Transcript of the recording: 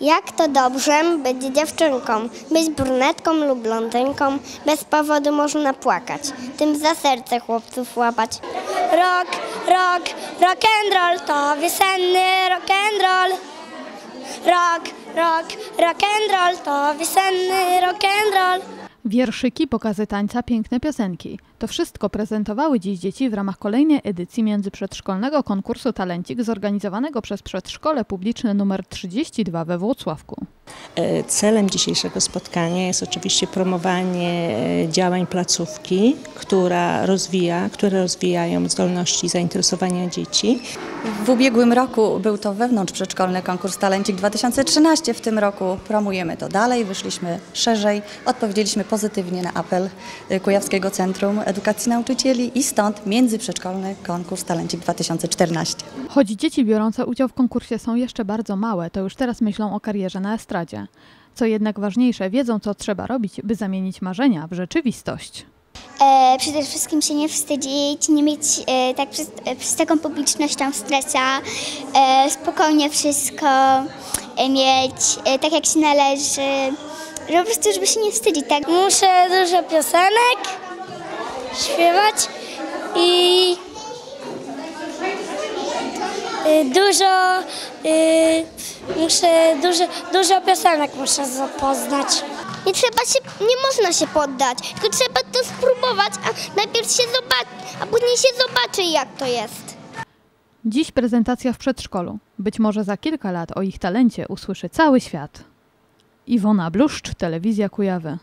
Jak to dobrze być dziewczynką, być brunetką lub blondynką, bez powodu można płakać, tym za serce chłopców łapać. Rock, rock, rock and roll, to wiosenny rock and roll. Rock, rock, rock and roll, to wiosenny rock and roll. Wierszyki, pokazy tańca, piękne piosenki. To wszystko prezentowały dziś dzieci w ramach kolejnej edycji międzyprzedszkolnego konkursu Talencik zorganizowanego przez Przedszkole Publiczne nr 32 we Włocławku. E, Celem dzisiejszego spotkania jest oczywiście promowanie e, działań placówki, która rozwija, które rozwijają zdolności i zainteresowania dzieci. W ubiegłym roku był to wewnątrzprzedszkolny konkurs Talencik 2013. W tym roku promujemy to dalej, wyszliśmy szerzej, odpowiedzieliśmy pozytywnie na apel y, Kujawskiego Centrum Edukacji Nauczycieli i stąd międzyprzedszkolny konkurs Talencik 2014. Choć dzieci biorące udział w konkursie są jeszcze bardzo małe, to już teraz myślą o karierze na estradzie. Co jednak ważniejsze, wiedzą co trzeba robić, by zamienić marzenia w rzeczywistość. E, przede wszystkim się nie wstydzić, nie mieć e, tak przed, e, przed taką publicznością stresa, e, spokojnie wszystko e, mieć e, tak jak się należy, po prostu żeby się nie wstydzić. Tak? Muszę dużo piosenek śpiewać i y, dużo y, muszę dużo, dużo piosenek muszę zapoznać. Nie trzeba się, nie można się poddać, tylko trzeba to spróbować, a najpierw się zobaczy, a później się zobaczy jak to jest. Dziś prezentacja w przedszkolu. Być może za kilka lat o ich talencie usłyszy cały świat. Iwona Bluszcz, Telewizja Kujawy.